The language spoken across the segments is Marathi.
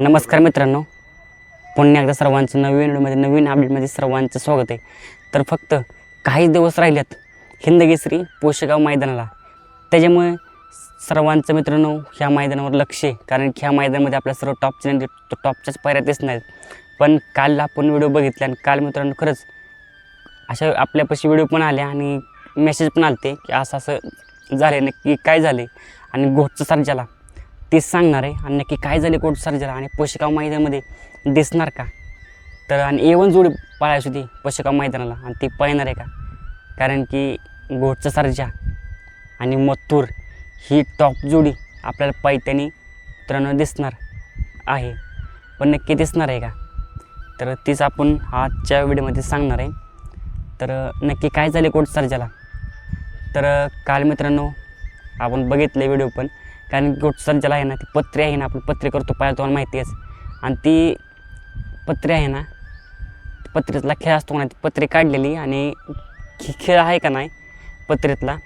नमस्कार मित्रांनो. पुन्हा एकदा सर्वांचं नवीन व्हिडिओमध्ये नवीन अपडेटमध्ये सर्वांचं स्वागत आहे. तर फक्त काहीच दिवस राहिलेत हिंदकेसरी पोशेगाव मैदानाला. त्याच्यामुळे सर्वांचं मित्रांनो ह्या मैदानावर लक्ष आहे. कारण की ह्या मैदानामध्ये आपल्या सर्व टॉपचे नाही टॉपच्याच पायऱ्या दिसत नाहीत. पण काल आपण व्हिडिओ बघितले आणि काल मित्रांनो खरंच अशा आपल्यापाशी व्हिडिओ पण आले आणि मेसेज पण आलते की असं असं झाले की काय झाले आणि घोटचं सर्जाला तेच सांगणार. आहे आणि नक्की काय झाले कोट सर्जला आणि पोशकाव मैदानामध्ये? दिसणार का? तर आणि एवन जोडी पाळायची होती पोशकाव मैदानाला. आणि ती पळणार आहे का? कारण की घोटचा सर्जा आणि मथुर ही टॉप जोडी आपल्याला पैठणी मित्रांनो दिसणार आहे. पण नक्की दिसणार आहे का? तर तीच आपण आजच्या व्हिडिओमध्ये सांगणार आहे. तर नक्की काय झाले कोट सर्जाला? तर काल मित्रांनो आपण बघितले व्हिडिओ पण. कारण की सज्जाला आहे ना ती पत्रे आहे ना आपण पत्रे करतो पाहिजे तुम्हाला माहिती आहेच आणि ती पत्रे आहे ना पत्रेतला खेळ असतो ना ती पत्रे काढलेली आणि खेळ आहे का नाही पत्रेतला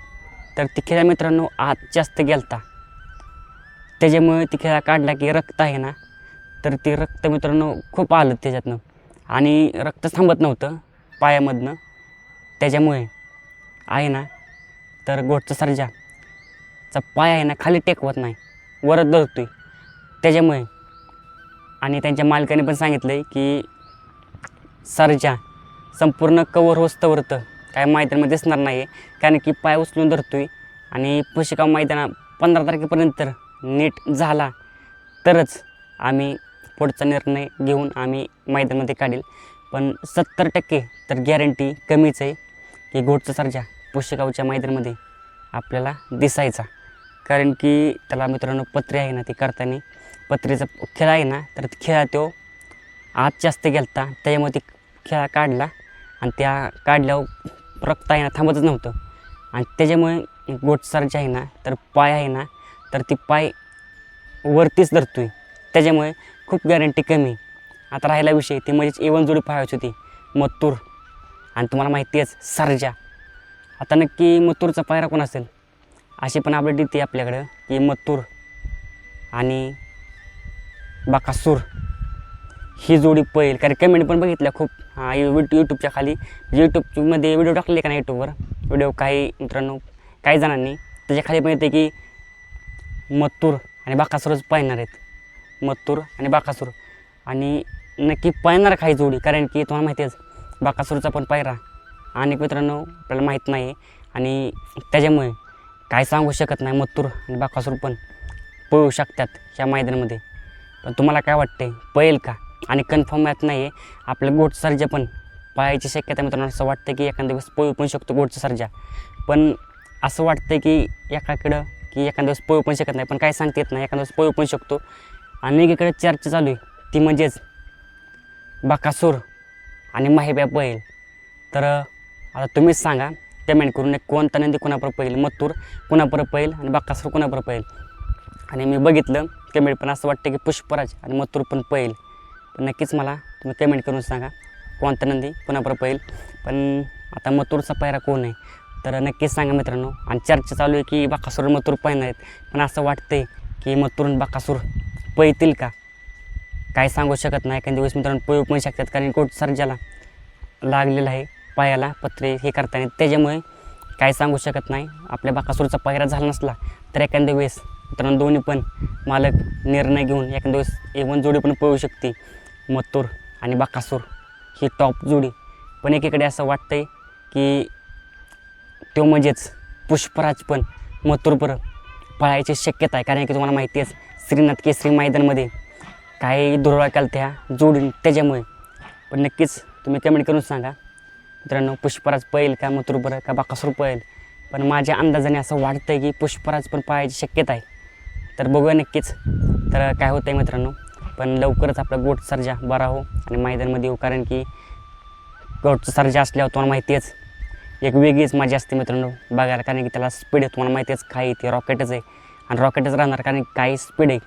तर ती खेळा मित्रांनो आत जास्त गेलता. त्याच्यामुळे ती खेळा काढला की रक्त आहे ना तर ते रक्त मित्रांनो खूप आलं त्याच्यातनं. आणि रक्त थांबत नव्हतं पायामधनं. त्याच्यामुळे आहे ना तर गोटचा चा पाय आहे ना खाली टेकवत नाही. वरच आहे त्याच्यामुळे. आणि त्यांच्या मालकाने पण सांगितलं आहे की सर्जा संपूर्ण कवर होस्तवरतं काय मैदानामध्ये दिसणार नाही आहे कारण की पाय उचलून धरतो आहे आणि पुशिका मैदाना पंधरा तारखेपर्यंत तर नीट झाला तरच आम्ही पुढचा निर्णय घेऊन आम्ही मैदानामध्ये काढेल. पण सत्तर टक्के तर गॅरंटी कमीच आहे की घोटचा सर्जा पोषिकावच्या मैदानामध्ये आपल्याला दिसायचा. कारण की त्याला मित्रांनो पत्रे आहे ना ते करताना. पत्रेचा खेळ आहे ना तर खेळा तो आत जास्त गेलता. त्याच्यामुळे खेळा काढला आणि त्या काढल्यावर रक्त आहे ना थांबतच नव्हतं. आणि त्याच्यामुळे गोटसारचे आहे ना तर पाय आहे ना तर ती पाय वरतीच धरतो आहे त्याच्यामुळे खूप गॅरंटी कमी. आता राहिला विषय ती म्हणजेच एवन जोडी पाहायची होती मत्तूर आणि तुम्हाला माहिती आहेच सरजा. आता नक्की मत्तूरचा पायरा कोण असेल? अशी पण अपडेट येते आपल्याकडं. की मत्तूर आणि बाकासूर. ही जोडी पळेल. कारण कमेंट पण बघितल्या खूप. हा यूट्यूब यूट्यूबच्या खाली. म्हणजे यूट्यूबमध्ये व्हिडिओ टाकले का नाही यूट्यूबवर व्हिडिओ काही मित्रांनो काही जणांनी. त्याच्याखाली पण येते की मत्तूर आणि बाकासूरच पाहणार आहेत. मत्तूर आणि बाकासूर. आणि नक्की पाहणार काही जोडी? कारण की तुम्हाला माहिती आहेच बाकासूरचा पण पायरा. अनेक मित्रांनो आपल्याला माहीत नाही. आणि त्याच्यामुळे काय सांगू शकत नाही मत्तूर आणि बाकासूर पण पळू शकतात ह्या मैदानामध्ये. पण तुम्हाला काय वाटते पळेल का? आणि कन्फर्म येत नाही आहे आपलं गोटचा सर्जा पण पळायची शक्यता मित्रांनो. असं वाटतं की एखाद्या दिवस पळू पण शकतो गोटचा सर्जा. पण असं वाटतं की एकाकडं की एखाद्या दिवस पळू पण शकत नाही. पण काय सांगता येत नाही एखाद्या दिवस पळू पण शकतो. आणि एकीकडे चर्चा चालू आहे ती म्हणजेच बाकासूर आणि माहिब्या पळेल. तर आता तुम्हीच सांगा कमेंट करून एक कोणता नंदी कोणापर्यंत पळेल? मत्तूर कोणापर्यंत पळेल आणि बाकासूर कोणापर्यंत पळेल? आणि मी बघितलं कमेंट पण असं वाटतं की पुष्पराज आणि मत्तूर पण पळेल. पण नक्कीच मला तुम्ही कमेंट करून सांगा कोणता नंदी कोणापर्यंत पळेल. पण आता मथुरचा पायरा कोण आहे? तर नक्कीच सांगा मित्रांनो. आणि चर्चा चालू आहे की बाकासूर मथूर मथुर आहेत. पण असं वाटतंय की मथुर आणि बाकासूर पळतील का? काय सांगू शकत नाही. एखाद्या दिवस मित्रांनो पळू पण शकतात. कारण कोट सर्जाला लागलेला आहे. पायाला पत्रे हे करताना त्याच्यामुळे काय सांगू शकत नाही. आपल्या बाकासूरचा पायरा झाला नसला तर एखाद्या वेळेस मित्रांनो दोन्ही पण मालक निर्णय घेऊन एखाद्या वेळेस एवन जोडी पण पळू शकते मत्तूर आणि बाकासूर ही टॉप जोडी. पण एकीकडे असं वाटतं आहे की तो म्हणजेच पुष्पराज पण मथुरपर पळायची शक्यता आहे. कारण की तुम्हाला माहिती आहे श्रीनाथ केसरी मैदानमध्ये काही दुर्वाकाल त्या जोडून. त्याच्यामुळे. पण नक्कीच तुम्ही कमेंट करून सांगा. मित्रांनो पुष्पराज पळेल का? मथुरपर का? बाकासूर पळेल. पण माझ्या अंदाजाने असं वाटतं आहे की पुष्पराज पण पाहायची शक्यता आहे. तर बघूया नक्कीच. तर काय होतं आहे मित्रांनो पण लवकरच आपला गोट सर्जा बरा हो आणि मैदानमध्ये येऊ. कारण की गोटचा सर्जा असल्यावर तुम्हाला माहिती आहेच. एक वेगळीच मजा असते मित्रांनो बघायला. कारण की त्याला स्पीड आहे. तुम्हाला माहिती आहेच काही ते रॉकेटच आहे. आणि रॉकेटच राहणार कारण की काही स्पीड आहे.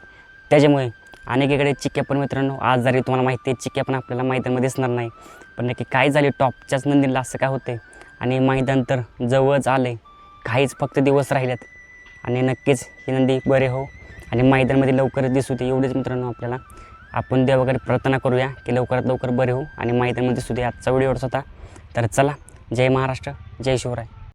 त्याच्यामुळे अनेकीकडे चिक्क्या पण मित्रांनो आज जरी तुम्हाला माहिती आहे चिक्क्या पण आपल्याला मैदानमध्ये दिसणार नाही. पण नक्की काय झाले टॉपच्याच नंदीला असं काय होतं आणि मैदान तर जवळच आलं आहे काहीच फक्त दिवस राहिलेत. आणि नक्कीच ही नंदी बरे हो. आणि मैदानमध्ये लवकरच दिसू दे एवढेच मित्रांनो आपल्याला. आपण देवाकडे प्रार्थना करूया की लवकरात लवकर बरे होऊ आणि मैदानामध्ये दे आजचा व्हिडिओ होता तर चला. जय महाराष्ट्र. जय शिवराय.